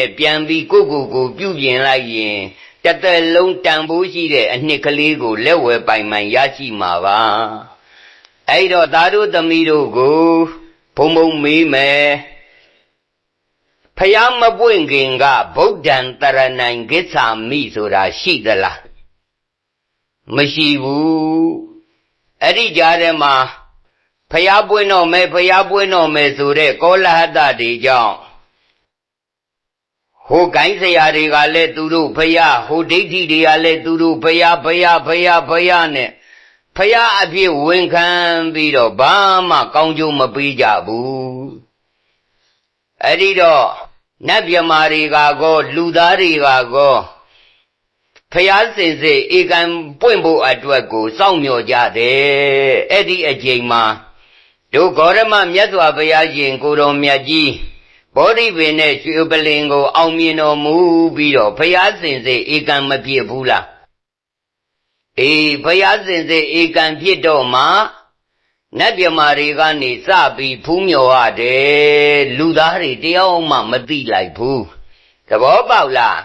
ုံပြောတာလေးနဲ့ပြန်ပြီးကိုယ့်ကိုယ်ကိုပြုပြင်လိုက်ရင်တစ်သက်လုံးတန်ဖိုးရှိတဲ့အနှစ်ကလေးကိုလက်ဝဲပိုင်ပိုင်ရရှိမှာပါအဲ့တော့သားတို့သမီးတို့ကိုဘုံဘုံမေးမယ်ဖျားမပွင့်ခင်ကဗုဒ္ဓံတရဏံကိစ္ဆာမိဆိုတာရှိသလားမရှိဘူးအဲ့ဒီကြားထဲမှာဖျားပွင့်တော့မယ်ဖျားပွင့်တော့မယ်ဆိုတဲ့ကောလဟတတွေကြောင့် ဟိုကိုင်းဆရာတွေကလည်းသူတို့ဖျားဟိုဒိဋ္ဌိတွေကလည်းသူတို့ဖျားဖျားဖျားဖျားနဲ့ဖျားအဖြစ်ဝန်ခံပြီးတော့ဘာမှကောင်းကျိုးမပေးကြဘူးအဲ့ဒီတော့နတ်မြမာတွေကကောလူသားတွေကကောဖျားစင်စစ်ဧကံပွင့်ဖို့အတွက်ကိုစောင့်မျှော်ကြတယ်အဲ့ဒီအချိန်မှာတို့ဂေါရမမြတ်စွာဘုရားရှင်ကိုတော်မြတ်ကြီး ဘောဓိပင်နဲ့ရွှေပလင်ကို အောင်မြင်တော်မူပြီးတော့ဘုရားစင်စစ်ဧကံမဖြစ်ဘူးလားအေးဘုရားစင်စစ်ဧကံဖြစ်တော့မှနတ်မြမာတွေကနေစပြီးဖူးမြော်ရတယ်လူသားတွေတယောက်မှမသိလိုက်ဘူးသဘောပေါက်လား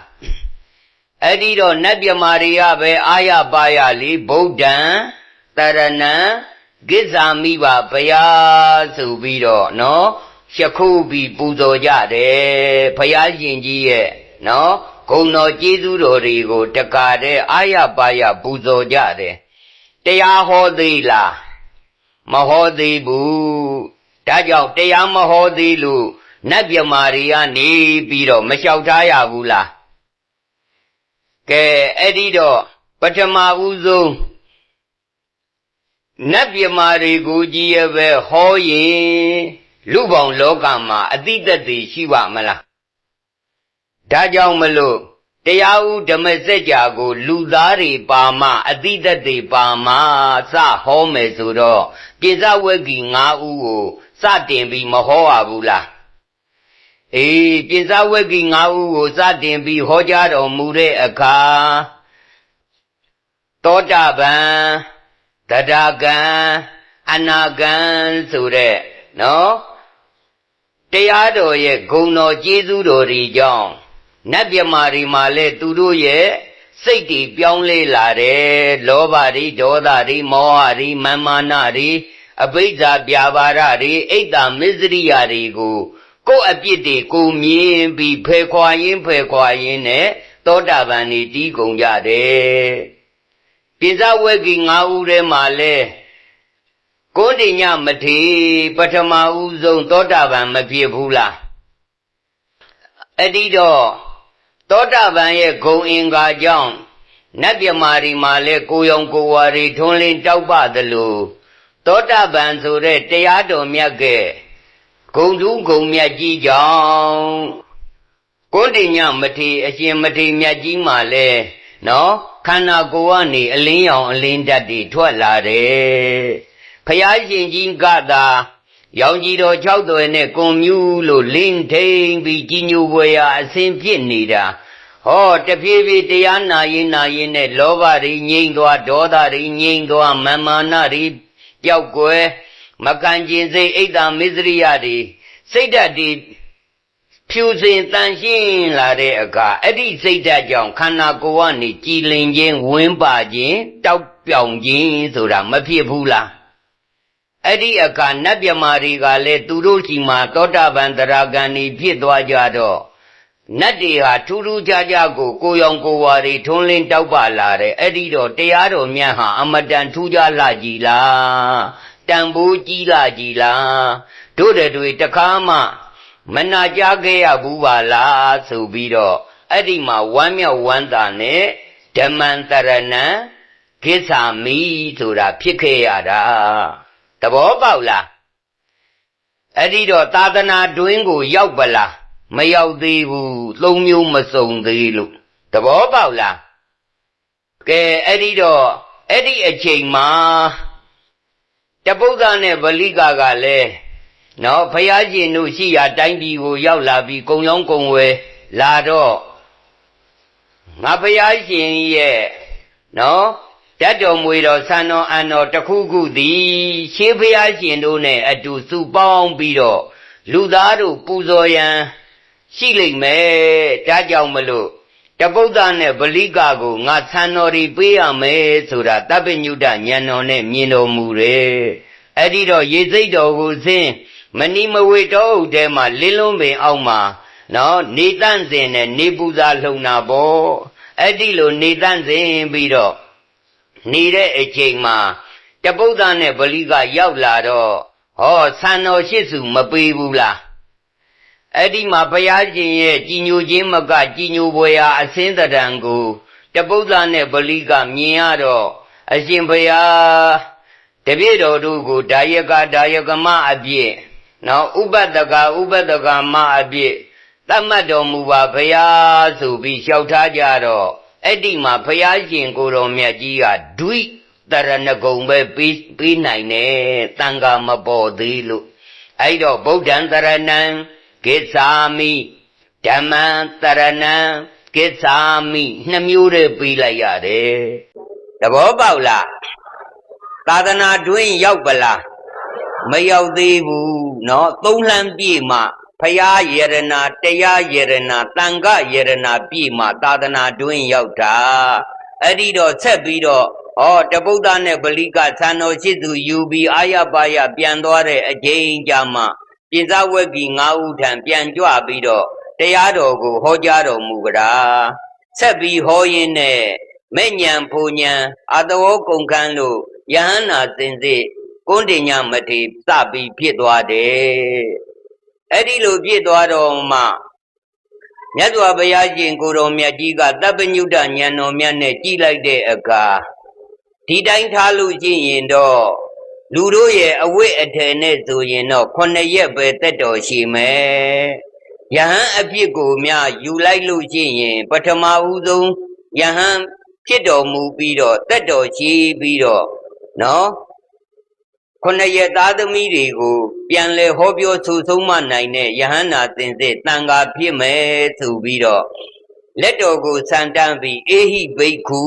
အဲ့ဒီတော့နတ်မြမာတွေကပဲအာရပါရလေးဗုဒ္ဓံတရဏံကိစ္ဆာမိပါဘုရားဆိုပြီးတော့နော် ရှခုပြီးပူဇော်ကြတယ်ဘုရားရှင်ကြီးရဲ့နော်ဂုဏ်တော်ကျေးဇူးတော်တွေကိုတကာတဲ့အာရပါရပူဇော်ကြတယ်တရားဟောသေးလားမဟောသေးဘူးဒါကြောင့်တရားမဟောသေးလို့နတ်မြမာတွေကနေပြီးတော့မလျှောက်ထားရဘူးလားကဲအဲ့ဒီတော့ပထမဦးဆုံးနတ်မြမာတွေကိုကြီးရဲ့ပဲဟောရင် လူပေါင်းလောကမှာအတိတ်တွေရှိပါမလားဒါကြောင့်မလို့တရားဥဓမ္မစကြာကို လူသားတွေပါမှအတိတ်တွေပါမှစဟောမယ်ဆိုတော့ပိဇဝဂီ၅ဦးကိုစတင်ပြီးမဟောရဘူးလားအေးပိဇဝဂီ၅ဦးကိုစတင်ပြီးဟောကြားတော်မူတဲ့အခါသောတာပန်တဒါကံအနာကံဆိုတဲ့နော် တရားတော်ရဲ့ဂုဏ်တော်ကျေးဇူးတော်တွေကြောင့်နတ်မြမာတွေမှာလဲသူတို့ရဲ့စိတ်တွေပြောင်းလဲလာတယ်လောဘတွေဒေါသတွေမောဟတွေမာမာနတွေအဘိဓါပြာပါဒတွေအိတ်တာမစ္စရိယတွေကို ကိုယ်အပြစ်တွေကိုမြင်ပြီးဖယ်ခွာရင်းဖယ်ခွာရင်းနဲ့သောတာပန်နေတီးကုန်ကြတယ်ပိဇဝဂီ၅ဦးထဲမှာလဲ ကိုဋိညမထေပထမဦးဆုံးသောတာပန်မဖြစ်ဘူးလားအဲ့ဒီတော့သောတာပန်ရဲ့ဂုံအင်္ဂါကြောင့်နတ်မြမာရီမှာလဲကိုယုံကိုဝါရီထွန်းလင်းတောက်ပသလိုသောတာပန်ဆိုတဲ့တရားတော်မြတ်ကဲဂုံသူဂုံမြတ်ကြီးကြောင့်ကိုဋိညမထေအရှင်မထေမြတ်ကြီးမှာလဲနော်ခန္ဓာကိုယ်ကနေအလင်းရောင်အလင်းဓာတ်တွေထွက်လာတယ် ဖယားရှင်ကြီးကသာရောင်ကြီးတော်၆သွယ်နဲ့ကွန်မြူးလို့လင်းထိန်ပြီးကြီးညိုပွေရာအစဉ်ဖြစ်နေတာဟောတဖြည်းဖြည်းတရားနာရင်နာရင်နဲ့လောဘတွေငြိမ့်သွားဒေါသတွေငြိမ့်သွားမာမာနတွေပျောက်ကွယ်မကန်ကျင်စိတ်အိတ်တာမစ္စရိယတွေစိတ်ဓာတ်တွေဖြူစင်တန်ရှင်းလာတဲ့အခါအဲ့ဒီစိတ်ဓာတ်ကြောင့်ခန္ဓာကိုယ်ကနေကြည်လင်ခြင်းဝင်းပါခြင်းတောက်ပြောင်ခြင်းဆိုတာမဖြစ်ဘူးလား အဲ့ဒီအခါနတ်မြမာတွေကလည်းသူတို့စီမှာသောတာပန်တရာဂန်ဤဖြစ်သွားကြတော့နတ်တွေဟာထူးထူးခြားခြားကိုကိုရောင်ကိုဝါတွေထွန်းလင်းတောက်ပလာတယ်အဲ့ဒီတော့တရားတော်မြတ်ဟာအမတန်ထူးခြားလာကြည်လားတန်ဖိုးကြီးလာကြည်လားတို့တဲ့တွေတခါမှမနာကြခဲ့ရဘူးပါလားဆိုပြီးတော့အဲ့ဒီမှာဝမ်းမြောက်ဝမ်းသာနဲ့ဓမ္မံတရဏံကိစ္ဆာမိဆိုတာဖြစ်ခဲ့ရတာ သဘောပေါက်လားအဲ့ဒီတော့သာသနာတွင်ကိုရောက်ပလားမရောက်သေးဘူးသုံးမျိုးမစုံသေးလို့သဘောပေါက်လားကဲအဲ့ဒီတော့အဲ့ဒီအချိန်မှာတပုဒ္ဒနဲ့ဗလိကကလည်းနော်ဖယားရှင်တို့ရှိရာတိုင်းပြည်ကိုရောက်လာပြီးကုံရောင်းကုံဝယ်လာတော့ငါဖယားရှင်ရဲ့နော် တတ်တော်မွေတော်ဆန္တော်အန်တော်တခုခုသည်ရှေးဖျားရှင်တို့နဲ့အတူစုပေါင်းပြီးတော့လူသားတို့ပူဇော်ရန်ရှိလိမ့်မယ်ဒါကြောင့်မလို့တပုဒ္ဒနဲ့ဗလိကကိုငါဆန်တော်ရီပေးရမယ်ဆိုတာတပ္ပညုတဉာဏ်တော်နဲ့မြင်တော်မူတယ်အဲ့ဒီတော့ရေစိတ်တော်ကိုစင်းမဏိမဝေတော်ဥထဲမှာလင်းလုံးပင်အောက်မှာနော်နေတန့်စင်နဲ့နေပူဇာလှုံတာပေါ့အဲ့ဒီလိုနေတန့်စင်ပြီးတော့ နေတဲ့အချိန်မှာတပုဒ္ဒနဲ့ဗလိကရောက်လာတော့ဟောဆန်တော်ရှိစုမပေးဘူးလားအဲ့ဒီမှာဘုရားရှင်ရဲ့ကြီးညိုခြင်းမကကြီးညိုပွဲရာအစင်းတရံကိုတပုဒ္ဒနဲ့ဗလိကမြင်ရတော့အရှင်ဘုရားတပြည့်တော်တို့ကိုဒါယကဒါယကမအပြည့်နော်ဥပဒကဥပဒကမအပြည့်တတ်မှတ်တော်မူပါဘုရားဆိုပြီးလျှောက်ထားကြတော့ အဲ့ဒီမှာဘုရားရှင်ကိုယ်တော်မြတ်ကြီးကဒွိတရဏဂုံပဲပြီးပြီးနိုင်တယ်တန်ခါမပေါ်သေးလို့အဲ့တော့ဗုဒ္ဓံတရဏံကိသာမိဓမ္မံတရဏံကိသာမိနှစ်မျိုးတည်းပြီးလိုက်ရတယ်သဘောပေါက်လားသာသနာတွင်ရောက်ပလားမရောက်သေးဘူးเนาะသုံးလှမ်းပြည့်မှ ဖရာယရနာတရားယရနာတန်ခယရနာပြည့်မှသာသနာတွင်ရောက်တာအဲ့ဒီတော့ဆက်ပြီးတော့ဩတပုဒ္ဒနဲ့ဗလိကသံတော်ရှိသူယူပြီးအာရပါရပြန်သွားတဲ့အချိန်ကြမှာပြင်စဝက်ကြီး၅ဦးထံပြန်ကြွပြီးတော့တရားတော်ကိုဟောကြားတော်မူကြတာဆက်ပြီးဟောရင်းနဲ့မဲ့ညံဖူညံအတဝောကုန်ခန်းလို့ယဟန္နာစင်စစ်ကုန်းတင်ညမထေစပြီးဖြစ်သွားတယ် အဲ့ဒီလိုဖြစ်သွားတော့မှမြတ်စွာဘုရားရှင်ကိုယ်တော်မြတ်ကြီးကတပ်ပညုတဉာဏ်တော်မြတ်နဲ့ကြည်လိုက်တဲ့အခါဒီတိုင်းထားလို့ရှိရင်တော့လူတို့ရဲ့အဝိအထည်နဲ့ဆိုရင်တော့ခုနှစ်ရက်ပဲတက်တော်ရှိမယ်ယဟန်အဖြစ်ကိုမြယူလိုက်လို့ရှိရင် ပထမဦးဆုံးယဟန်ဖြစ်တော်မူပြီးတော့တက်တော်ရှိပြီးတော့နော် ခုနှစ်ရက်သားသမီးတွေကိုပြန်လဲဟောပြောဆူဆုံးမနိုင်တဲ့ယဟန္နာသင်စစ်တန်ခါဖြစ်မယ်ဆိုပြီးတော့လက်တော်ကိုဆန်တန်းပြီးအေဟိဘိက္ခု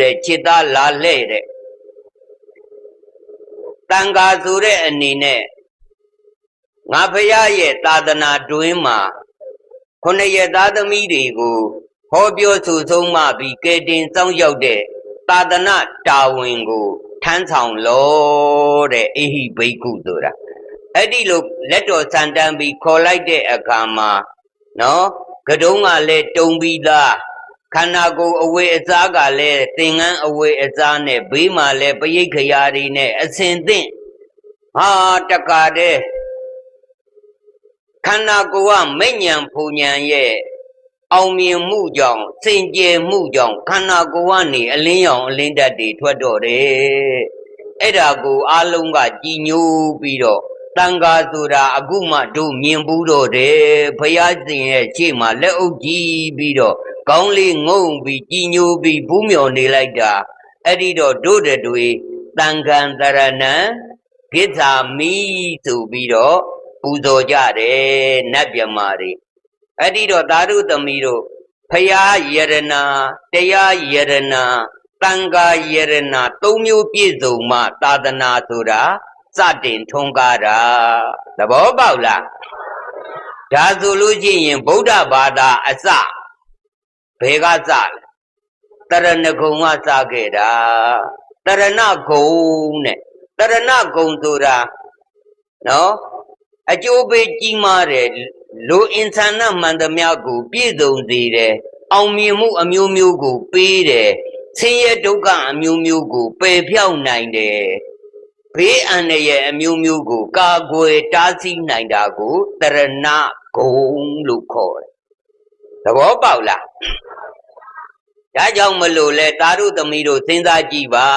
တဲ့จิตသားလာလဲ့တဲ့တန်ခါဆိုတဲ့အနေနဲ့ငါဖရာရဲ့သာသနာတွင်မှာခုနှစ်ရက်သားသမီးတွေကိုဟောပြောဆူဆုံးမပြီးကဲတင်စောင့်ရောက်တဲ့သာသနာတာဝန်ကို ထမ်းဆောင်လို့တဲ့အေဟိဘိက္ခုဆိုတာအဲ့ဒီလိုလက်တော်ဆန်တန်းပြီးခေါ်လိုက်တဲ့အခါမှာနော်ကတုံးကလည်းတုံပြီးသားခန္ဓာကိုယ်အဝေအစားကလည်းသင်္ကန်းအဝေအစားနဲ့ဘေးမှာလည်းပရိတ်ခရာတွေနဲ့အစင်သင့်ဟာတကားတဲ့ခန္ဓာကိုယ်ကမဲ့ညံဖူညံရဲ့ အောင်မြင်မှုကြောင့်စင်ကြယ်မှုကြောင့်ခန္ဓာကိုယ်ကနေအလင်းရောင်အလင်းဓာတ်တွေထွက်တော့တယ်အဲ့ဒါကိုအလုံးကကြည်ညိုပြီးတော့တန်ခါဆိုတာအခုမှတို့မြင်ဘူးတော့တယ်ဘုရားရှင်ရဲ့ရှေ့မှာလက်အုပ်ကြည့်ပြီးတော့ကောင်းလေးငုံပြီးကြည်ညိုပြီးဘူးမြော်နေလိုက်တာအဲ့ဒီတော့တို့တဲ့တွေတန်ခံတရဏံကိစ္ဆာမိဆိုပြီးတော့ပူဇော်ကြတယ်နတ်မြမာတွေ အဲ့ဒီတော့သာဓုသမီးတို့ဖရာယရနာတရားယရနာတန်ခါယရနာသုံးမျိုးပြည့်စုံမှသာသနာဆိုတာစတင်ထွန်းကားတာသဘောပေါက်လားဒါဆိုလို့ရှိရင်ဗုဒ္ဓဘာသာအစဘယ်ကစလဲတရဏဂုံကစခဲ့တာတရဏဂုံနဲ့တရဏဂုံဆိုတာနော်အကျိုးပေးကြီးမားတယ် လူအင်ဆန္ဒမှန်သမျှကို ပြည့်စုံစေတယ်အောင်မြင်မှုအမျိုးမျိုးကို ပေးတယ်ဆင်းရဲဒုက္ခအမျိုးမျိုးကိုပယ်ဖြောက်နိုင်တယ်ဘေးအန္တရာယ်အမျိုးမျိုးကို ကာကွယ်တားဆီးနိုင်တာကိုတရဏဂုံလို့ခေါ်တယ်သဘောပေါက်လားဒါကြောင့်မလို့လဲတာရုသမီးတို့စဉ်းစားကြည့်ပါ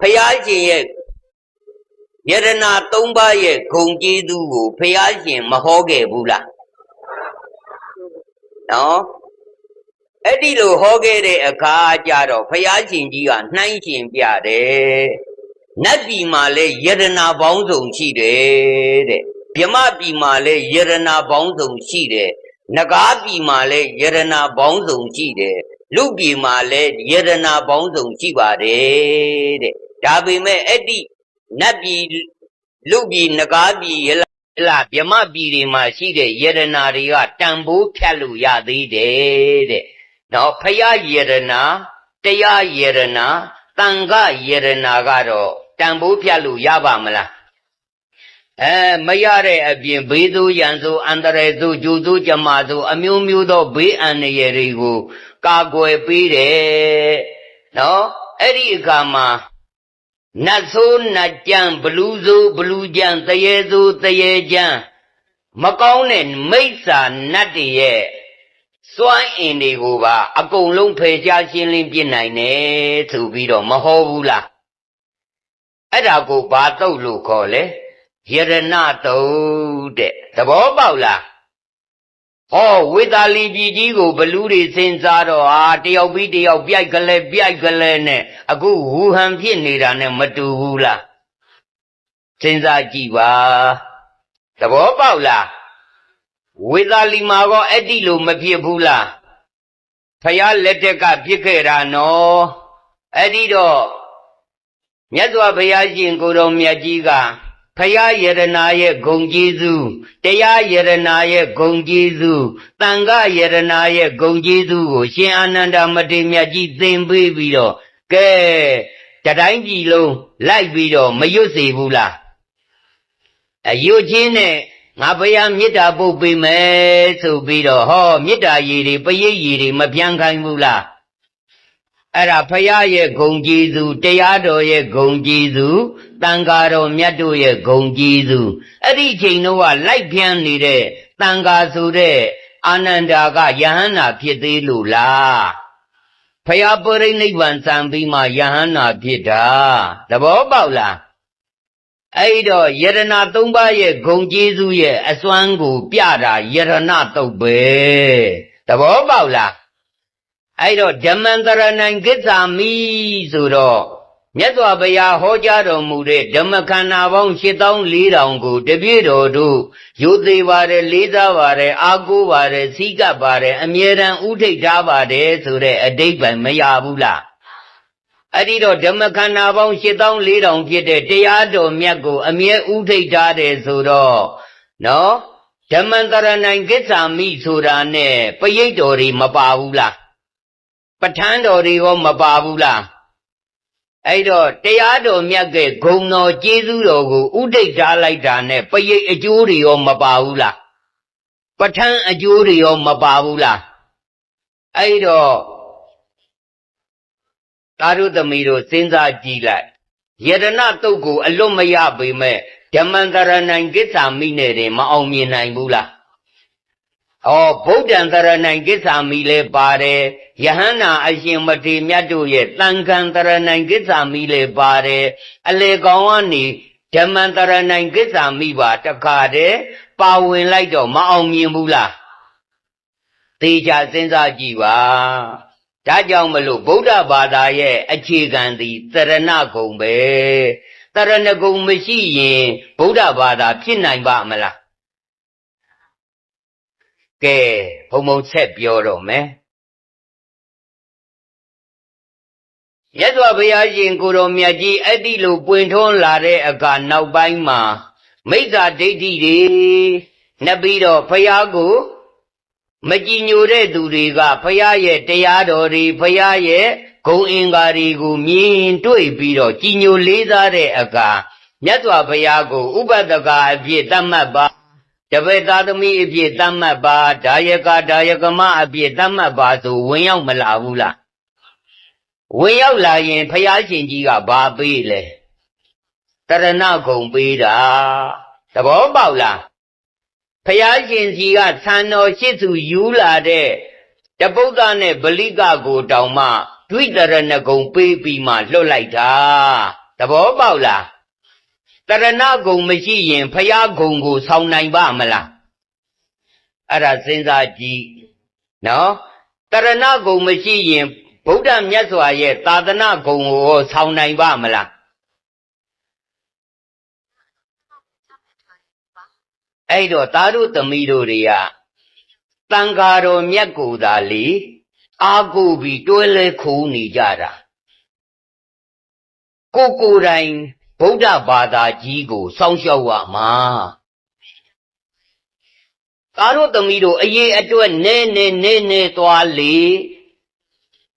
ဖယားရှင်ရဲ့ ယရနာ၃ပါးရဲ့ဂုံကျေးဇူးကိုဖယားရှင်မဟောခဲ့ဘူးလားနော်အဲ့ဒီလိုဟောခဲ့တဲ့အခါကျတော့ဖယားရှင်ကြီးကနှိုင်းရှင်ပြတယ်နတ်ပြည်မှာလည်းယရနာပေါင်းစုံရှိတယ်တဲ့မြမပြည်မှာလည်းယရနာပေါင်းစုံရှိတယ်နဂါပြည်မှာလည်းယရနာပေါင်းစုံရှိတယ်လူပြည်မှာလည်းယရနာပေါင်းစုံရှိပါတယ်တဲ့ဒါပေမဲ့အဲ့ဒီ နတ်ပြည်လူပြည်နဂါပြည်ယဟလာမြမပြည်တွေမှာရှိတဲ့ယရနာတွေကတန်ဖိုးဖြတ်လို့ရသေးတယ်တဲ့နော်ဖရာယရနာတရားယရနာတန်ခယရနာကတော့တန်ဖိုးဖြတ်လို့ရပါမလားအဲမရတဲ့အပြင်ဘေးသူရန်သူအန္တရာယ်သူဂျူသူကြမာသူအမျိုးမျိုးသောဘေးအန္တရာယ်တွေကိုကာကွယ်ပေးတယ်နော်အဲ့ဒီအခါမှာ နတ်ဆိုးနတ်ကြံဘလူးဆိုးဘလူးကြံတရေဆိုးတရေကြံမကောင်းတဲ့မိစ္ဆာနတ်တွေရဲ့စွမ်းအင်တွေကိုပါအကုန်လုံးဖယ်ရှားရှင်းလင်းပြစ်နိုင်တယ်ဆိုပြီးတော့မဟောဘူးလားအဲ့ဒါကိုဘာတုတ်လို့ခေါ်လဲယရဏတုတ်တဲ့သဘောပေါက်လား ဟောဝေသာလီပြည်ကြီးကိုဘလူးတွေစင်စားတော့ဟာတယောက်ပြီးတယောက်ပြိုက်ကလေးပြိုက်ကလေးနဲ့အခုဝူဟန်ဖြစ်နေတာနဲ့မတူဘူးလားစဉ်းစားကြည့်ပါသဘောပေါက်လားဝေသာလီမှာကောအဲ့ဒီလိုမဖြစ်ဘူးလားဖယားလက်ထက်ကဖြစ်ခဲ့တာနော်အဲ့ဒီတော့မြတ်စွာဘုရားရှင်ကိုယ်တော်မြတ်ကြီးက ဖယားယရနာရဲ့ဂုံကျေးဇူးတရားယရနာရဲ့ဂုံကျေးဇူးတန်ခယရနာရဲ့ဂုံကျေးဇူးကိုရှင်အာနန္ဒမထေရမြတ်ကြီးသင်ပေးပြီးတော့ကဲတတိုင်းပြည်လုံးလိုက်ပြီးတော့မရွတ်စေဘူးလားအယုတ်ချင်းနဲ့ငါဘုရားမေတ္တာပုတ်ပေးမယ်ဆိုပြီးတော့ဟောမေတ္တာရည်တွေပရိတ်ရည်တွေမပြန်ခိုင်းဘူးလား အဲ့ဒါဖရာရဲ့ဂုံကျေးဇူးတရားတော်ရဲ့ဂုံကျေးဇူးတန်ဃာတော်မြတ်တို့ရဲ့ဂုံကျေးဇူးအဲ့ဒီချိန်တော့ကလိုက်ပြန်နေတဲ့တန်ဃာဆိုတဲ့အာနန္ဒာကယဟန္တာဖြစ်သေးလို့လားဖရာပရိနိဗ္ဗာန်စံပြီးမှယဟန္တာဖြစ်တာသဘောပေါက်လားအဲ့တော့ယရဏသုံးပါးရဲ့ဂုံကျေးဇူးရဲ့အစွမ်းကို ပြတာယရဏတုတ်ပဲသဘောပေါက်လား အဲ့တော့ဓမ္မန္တရဏံကိစ္ဆာမိဆိုတော့မြတ်စွာဘုရားဟောကြားတော်မူတဲ့ဓမ္မခန္ဓာပေါင်း8400ကိုတပြည့်တော်တို့ယူသေးပါတယ်လေးစားပါတယ်အားကိုးပါတယ်စီကပ်ပါတယ်အမြဲတမ်းဥထိတ်ထားပါတယ်ဆိုတဲ့အတိတ်ပဲမရဘူးလားအဲ့ဒီတော့ဓမ္မခန္ဓာပေါင်း8400ဖြစ်တဲ့တရားတော်မြတ်ကိုအမြဲဥထိတ်ထားတယ်ဆိုတော့နော်ဓမ္မန္တရဏံကိစ္ဆာမိဆိုတာနဲ့ပရိတ်တော်တွေမပါဘူးလား ပဋ္ဌာန်းတော်တွေရောမပါဘူးလားအဲ့တော့တရားတော်မြတ်ကဂုံတော်ကျေးဇူးတော်ကိုဥဒိတ်ထားလိုက်တာနဲ့ပရိတ်အကျိုးတွေရောမပါဘူးလားပဋ္ဌာန်းအကျိုးတွေရောမပါဘူးလားအဲ့တော့သာရုသမီးတို့စဉ်းစားကြည့်လိုက်ယတနာတုတ်ကိုအလွတ်မရပေမဲ့ဓမ္မန္တရဏံကိစ္ဆာမိနဲ့တင်မအောင်မြင်နိုင်ဘူးလား ဩဗုဒ္ဓံတရဏံကိစ္ဆာမိလဲပါတယ်ယဟန္တာအရှင်မထေမြတ်တို့ရဲ့တန်ခံတရဏံကိစ္ဆာမိလဲပါတယ်အလေကောင်ကနေဓမ္မန္တရဏံကိစ္ဆာမိပါတခါတည်းပါဝင်လိုက်တော့မအောင်မြင်ဘူးလားသေချာစဉ်းစားကြည့်ပါဒါကြောင့်မလို့ဗုဒ္ဓဘာသာရဲ့အခြေခံသည်တရဏဂုံပဲတရဏဂုံမရှိရင်ဗုဒ္ဓဘာသာဖြစ်နိုင်ပါမလား ကဲဘုံဘုံဆက်ပြောတော့မယ်ရသော်ဘုရားရှင်ကိုတော်မြတ်ကြီးအဲ့ဒီလိုပွင့်ထွန်းလာတဲ့အခါနောက်ပိုင်းမှာမိစ္ဆာဒိဋ္ဌိတွေနှပ်ပြီးတော့ဘုရားကိုမကြည်ညိုတဲ့သူတွေကဘုရားရဲ့တရားတော်တွေဘုရားရဲ့ဂုံအင်္ဂါတွေကိုမြင်တွေ့ပြီးတော့ကြည်ညိုလေးစားတဲ့အခါမြတ်စွာဘုရားကိုဥပဒကအဖြစ်တတ်မှတ်ပါတ ပည့်သားသမီးအဖြစ်တတ်မှတ်ပါဒါယကဒါယကမအဖြစ်တတ်မှတ်ပါဆိုဝင်ရောက်မလာဘူးလားဝင်ရောက်လာရင်ဖယားရှင်ကြီးကဘာပေးလဲတရဏဂုံပေးတာသဘောပေါက်လားဖယားရှင်ကြီးကသံတော်ရှိသူယူလာတဲ့တပုဒ္ဒနဲ့ဗလိကကိုတောင်မှဒွိတရဏဂုံပေးပြီးမှလွတ်လိုက်တာသဘောပေါက်လား တရဏဂုံမရှိရင်ဖယားဂုံကိုဆောင်းနိုင်ပါမလားအဲ့ဒါစဉ်းစားကြည့်နော်တရဏဂုံမရှိရင်ဗုဒ္ဓမြတ်စွာရဲ့သာသနာဂုံကိုဆောင်းနိုင်ပါမလားအဲ့တော့သာတို့သမီးတို့တွေကတန်ဃာတော်မြတ်ကိုသာလေအာကိုပြီးတွဲလဲခုံနေကြတာကိုကိုယ်တိုင် ဗုဒ္ဓဘာသာကြီးကိုစောင့်ရှောက်ရမှာသားတို့သမီးတို့အရေးအတွက်နဲနဲနဲနဲသွားလေ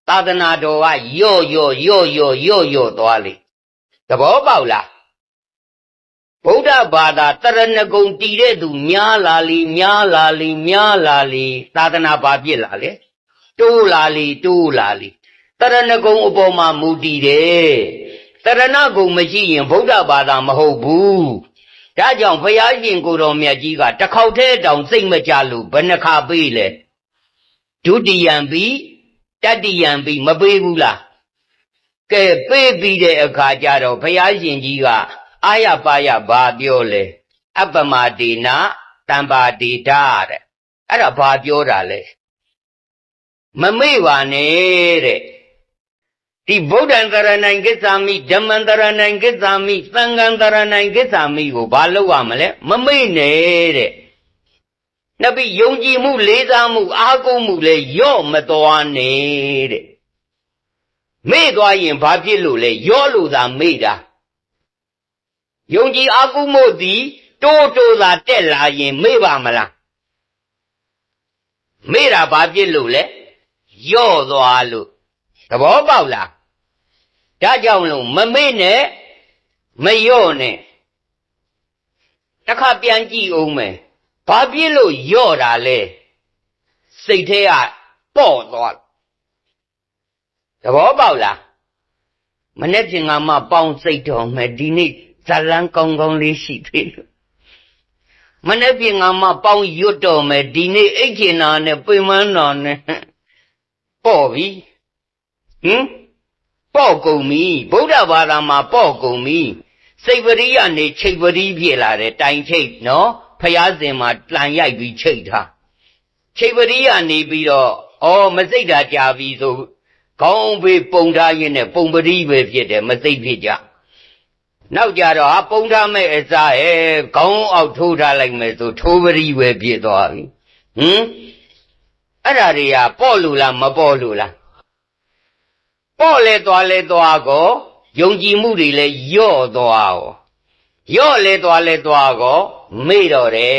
သာသနာတော်ကယော့ယော့ယော့ယော့ယော့ယော့သွားလေသဘောပေါက်လားဗုဒ္ဓဘာသာတရဏဂုံတည်တဲ့သူများလာလီများလာလီများလာလီသာသနာပါပြစ်လာလေတိုးလာလီတိုးလာလီတရဏဂုံအပေါ်မှာမူတည်တယ် တရဏဂုံမရှိရင်ဗုဒ္ဓဘာသာမဟုတ်ဘူးဒါကြောင့်ဘုရားရှင်ကိုယ်တော်မြတ်ကြီးကတစ်ခေါက်တည်းတောင်စိတ်မကြလို့ဘယ်နှခါပေးလဲဒုတိယံပြီးတတိယံပြီးမပေးဘူးလားကဲပေးပြီးတဲ့အခါကျတော့ဘုရားရှင်ကြီးကအာရပါရဘာပြောလဲအပ္ပမဒေနာတမ္ပါဒေတာတဲ့အဲ့ဒါဘာပြောတာလဲမမေ့ပါနဲ့တဲ့ ဒီဗုဒ္ဓံတရဏံကိစ္ဆာမိဓမ္မံတရဏံကိစ္ဆာမိသံဃံတရဏံကိစ္ဆာမိကိုဘာလုပ်ရမလဲမမေ့နဲ့တဲ့နှစ်ပြီးယုံကြည်မှုလေးစားမှုအားကိုးမှုလည်းယော့မသွားနဲ့တဲ့မေ့သွားရင်ဘာဖြစ်လို့လဲယော့လို့သာမေ့တာယုံကြည်အားကိုးမှုသည်တိုးတိုးသာတက်လာရင်မေ့ပါမလားမေ့တာဘာဖြစ်လို့လဲယော့သွားလို့သဘောပေါက်လား ဒါကြောင့်လို့မမေ့နဲ့မယော့နဲ့တစ်ခါပြန်ကြည့်အောင်မယ်ဘာဖြစ်လို့ယော့တာလဲစိတ်ထဲကပေါ့သွားသဘောပေါက်လားမနေ့ပြင်ကမှပေါင်းစိတ်တော်မယ်ဒီနေ့ဇလန်းကောင်းကောင်းလေးရှိသေးလို့မနေ့ပြင်ကမှပေါင်းရွတ်တော်မယ်ဒီနေ့အိတ်ချင်နာနဲ့ပိမန်းတော်နဲ့ပေါ့ပြီဟင် ပေါ့ကုန်ပြီဗုဒ္ဓဘာသာမှာပေါ့ကုန်ပြီစိတ်ပရိယနေချိတ်ပရိဖြစ်လာတယ်တိုင်ချိတ်နော်ဖျားစင်မှာတန်ရိုက်ပြီးချိတ်ထားချိတ်ပရိယနေပြီးတော့ဩမစိတ်တာကြာပြီဆိုခေါင်းဘေးပုံထားရင်းနဲ့ပုံပရိပဲဖြစ်တယ်မစိတ်ဖြစ်ကြနောက်ကြတော့ဟာပုံထားမဲ့အစားဟဲခေါင်းအောက်ထိုးထားလိုက်မယ်ဆိုထိုးပရိပဲဖြစ်သွားပြီဟင်အဲ့ဓာတွေကပေါ့လို့လားမပေါ့လို့လား ပေါ့လဲသွားလဲသွားကောယုံကြည်မှုတွေလဲယော့သွားရောယော့လဲသွားလဲသွားကောမေ့တော့တယ်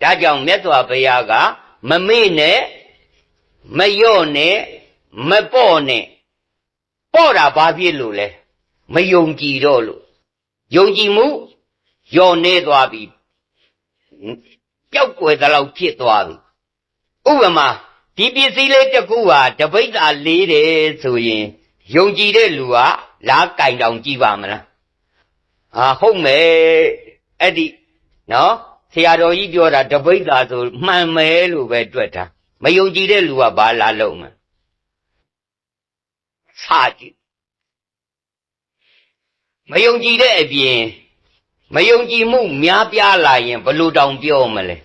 ဒါကြောင့်မြတ်စွာဘုရားကမမေ့နဲ့မယော့နဲ့မပေါ့နဲ့ပေါ့တာဘာဖြစ်လို့လဲမယုံကြည်တော့လို့ယုံကြည်မှုယော့နေသွားပြီပျောက်ကွယ်သလောက်ဖြစ်သွားပြီဥပမာ ဒီပစ္စည်းလေးတစ်ခုဟာတပိတ်တာလေးတယ်ဆိုရင်ယုံကြည်တဲ့လူကလားကင်တောင်ကြည့်ပါမလားအာဟုတ်မယ်အဲ့ဒီနော်ဆရာတော်ကြီးပြောတာတပိတ်တာဆိုမှန်မယ်လို့ပဲတွေ့တာမယုံကြည်တဲ့လူကဘာလာလုံးမလဲစာကြည့်မယုံကြည်တဲ့အပြင်မယုံကြည်မှုများပြားလာရင်ဘလို့တောင်ပြောမလဲ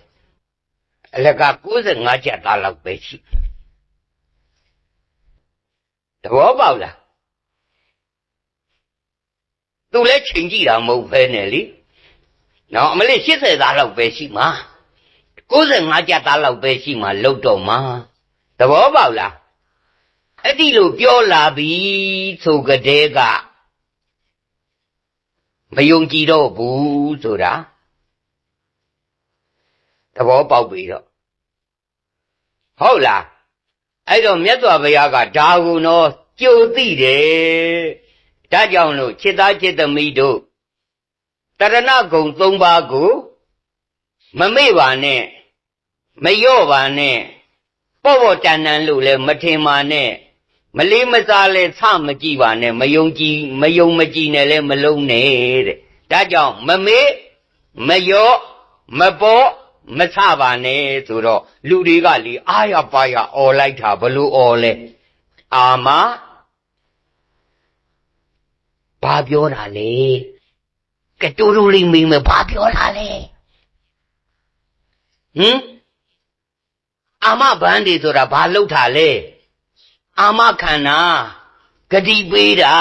အလက65ချက်သားလောက်ပဲရှိသဘောပေါက်လားသူလည်းချိန်ကြည့်တာမဟုတ်ပဲနဲ့လေနော်အမလေး80သားလောက်ပဲရှိမှာ65ချက်သားလောက်ပဲရှိမှာလုတ်တော့မှာသဘောပေါက်လားအဲ့ဒီလိုပြောလာပြီဆိုကြတဲ့ကမယုံကြည်တော့ဘူးဆိုတာ သဘောပေါက်ပြီတော့ဟုတ်လားအဲ့တော့မြတ်စွာဘုရားကဒါကုတော့ကြိုသိတယ်ဒါကြောင့်လို့จิตသားจิตသမီးတို့တရဏဂုံ၃ပါးကိုမမေ့ပါနဲ့မလျော့ပါနဲ့ပေါ့ပေါ့တန်တန်လို့လည်းမထင်ပါနဲ့မလေးမစားလဲဆမကြည့်ပါနဲ့မယုံကြည်မယုံမကြည်နဲ့လည်းမလုံးနဲ့တဲ့ဒါကြောင့်မမေ့မလျော့မပေါ့ မဆပါနဲ့ဆိုတော့လူတွေကလေအာရပါရអော်လိုက်တာဘလို့អော်လဲအာမဘာပြောတာလဲကဲတူတူလေးမိမဘာပြောတာလဲဟင်အာမဘန်းဒီဆိုတာဘာလောက်တာလဲအာမခန္ဓာဂတိပေးတာ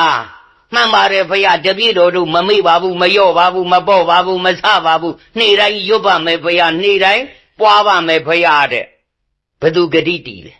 မှန်ပါတယ်ဖရာတပြည့်တော်တို့မမေ့ပါဘူးမလျော့ပါဘူးမပေါ့ပါဘူးမဆပါဘူးနေ့တိုင်းရွတ်ပါမယ်ဖရာနေ့တိုင်းပွားပါမယ်ဖရာတဲ့ဘသူဂတိတီလဲ